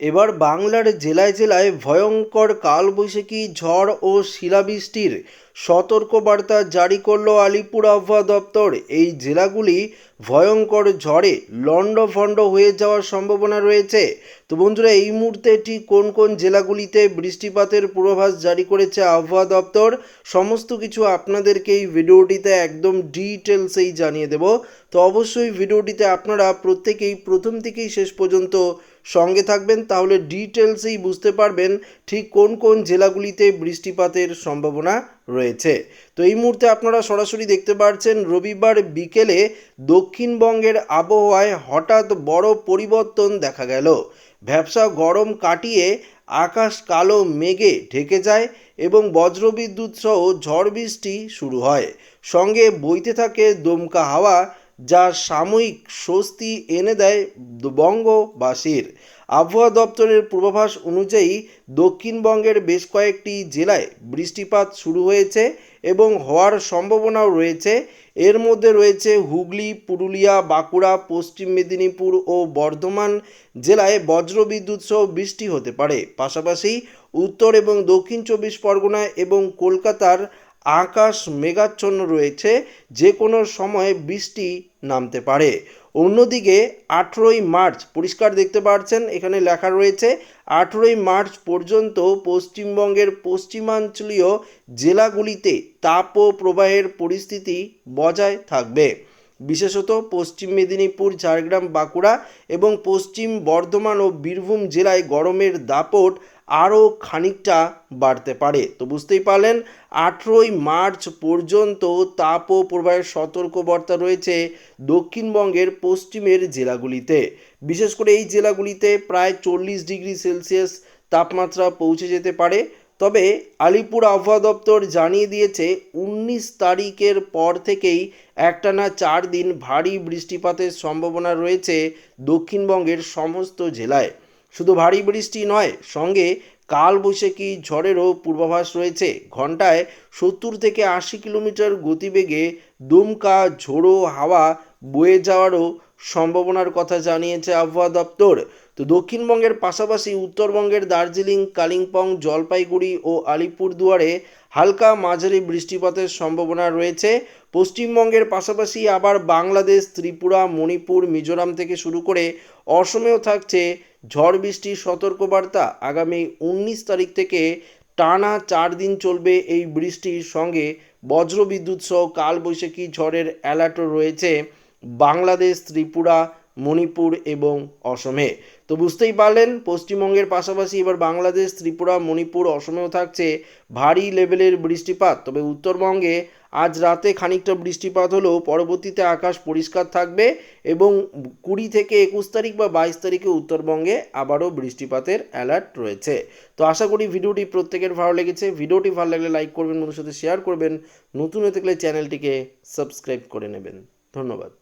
এবার বাংলার জেলায় জেলায় ভয়ঙ্কর কালবৈশাখী ঝড় ও শিলাবৃষ্টির সতর্কবার্তা জারি করল আলিপুর আবহাওয়া দপ্তর। এই জেলাগুলি ভয়ঙ্কর ঝড়ে লণ্ডভণ্ড হয়ে যাওয়ার সম্ভাবনা রয়েছে। তো বন্ধুরা, এই মুহূর্তে ঠিক কোন কোন জেলাগুলিতে বৃষ্টিপাতের পূর্বাভাস জারি করেছে আবহাওয়া দপ্তর? সমস্ত কিছু আপনাদেরকে এই ভিডিওটিতে একদম ডিটেলসেই জানিয়ে দেব। তো অবশ্যই ভিডিওটিতে আপনারা প্রত্যেকেই প্রথম থেকেই শেষ পর্যন্ত সঙ্গে থাকবেন, তাহলে ডিটেলসেই বুঝতে পারবেন ঠিক কোন কোন জেলাগুলিতে বৃষ্টিপাতের সম্ভাবনা রয়েছে। তো এই মুহূর্তে আপনারা সরাসরি দেখতে পাচ্ছেন রবিবার বিকেলে দক্ষিণবঙ্গের আবহাওয়ায় হঠাৎ বড় পরিবর্তন দেখা গেল। ভ্যাবসা গরম কাটিয়ে আকাশ কালো মেঘে ঢেকে যায় এবং বজ্রবিদ্যুৎ সহ ঝড় বৃষ্টি শুরু হয়। সঙ্গে বইতে থাকে, দমকা হাওয়া যা সাময়িক স্বস্তি এনে দেয় বঙ্গবাসীর। আবহাওয়া দপ্তরের পূর্বাভাস অনুযায়ী দক্ষিণবঙ্গের বেশ কয়েকটি জেলায় বৃষ্টিপাত শুরু হয়েছে এবং হওয়ার সম্ভাবনাও রয়েছে। এর মধ্যে রয়েছে হুগলি, পুরুলিয়া, বাঁকুড়া, পশ্চিম মেদিনীপুর ও বর্ধমান জেলায় বজ্রবিদ্যুৎ সহ বৃষ্টি হতে পারে। পাশাপাশি উত্তর এবং দক্ষিণ চব্বিশ পরগনা এবং কলকাতার আকাশ মেঘাচ্ছন্ন রয়েছে, যে কোনো সময়ে বৃষ্টি নামতে পারে। অন্যদিকে, আঠেরোই মার্চ পরিষ্কার দেখতে পাচ্ছেন এখানে লেখা রয়েছে, আঠেরোই মার্চ পর্যন্ত পশ্চিমবঙ্গের পশ্চিমাঞ্চলীয় জেলাগুলিতে তাপ ও প্রবাহের পরিস্থিতি বজায় থাকবে। বিশেষত পশ্চিম মেদিনীপুর, ঝাড়গ্রাম, বাঁকুড়া এবং পশ্চিম বর্ধমান ও বীরভূম জেলায় গরমের দাপট আরও খানিকটা বাড়তে পারে। তো বুঝতেই পারলেন, আঠেরোই মার্চ পর্যন্ত তাপ ও প্রবাহের সতর্কবার্তা রয়েছে দক্ষিণবঙ্গের পশ্চিমের জেলাগুলিতে। বিশেষ করে এই জেলাগুলিতে প্রায় চল্লিশ ডিগ্রি সেলসিয়াস তাপমাত্রা পৌঁছে যেতে পারে। তবে আলিপুর আবহাওয়া দপ্তর জানিয়ে দিয়েছে, উনিশ তারিখের পর থেকেই একটানা চার দিন ভারী বৃষ্টিপাতের সম্ভাবনা রয়েছে দক্ষিণবঙ্গের সমস্ত জেলায়। শুধু ভারী বৃষ্টি নয়, সঙ্গে কাল কালবৈশাখী ঝড়েরও পূর্বাভাস রয়েছে। ঘন্টায় সত্তর থেকে আশি কিলোমিটার গতিবেগে দুমকা ঝোড়ো হাওয়া বয়ে যাওয়ারও সম্ভাবনার কথা জানিয়েছে আবহাওয়া দপ্তর। তো দক্ষিণবঙ্গের পাশাপাশি উত্তরবঙ্গের দার্জিলিং, কালিম্পং, জলপাইগুড়ি ও আলিপুরদুয়ারে হালকা মাঝারি বৃষ্টিপাতের সম্ভাবনা রয়েছে। পশ্চিমবঙ্গের পাশাপাশি আবার বাংলাদেশ, ত্রিপুরা, মণিপুর, মিজোরাম থেকে শুরু করে অসমেও থাকছে ঝড় বৃষ্টির সতর্কবার্তা। আগামী উনিশ তারিখ থেকে টানা চার দিন চলবে এই বৃষ্টির সঙ্গে বজ্রবিদ্যুৎ সহ কালবৈশাখী ঝড়ের অ্যালার্টও রয়েছে। বাংলাদেশ, ত্রিপুরা, মণিপুর এবং অসমে। তো বুঝতেই পারলেন, পশ্চিমবঙ্গের পাশাপাশি এবার বাংলাদেশ, ত্রিপুরা, মণিপুর, অসমেও থাকছে ভারী লেভেলের বৃষ্টিপাত। তবে উত্তরবঙ্গে আজ রাতে খানিকটা বৃষ্টিপাত হলেও পরবর্তীতে আকাশ পরিষ্কার থাকবে এবং কুড়ি থেকে একুশ তারিখ বা বাইশ তারিখে উত্তরবঙ্গে আবারও বৃষ্টিপাতের অ্যালার্ট রয়েছে। তো আশা করি ভিডিওটি প্রত্যেকের ভালো লেগেছে। ভিডিওটি ভালো লাগলে লাইক করবেন বন্ধুর সাথে শেয়ার করবেন। নতুন হয়ে থাকলে চ্যানেলটিকে সাবস্ক্রাইব করে নেবেন। ধন্যবাদ।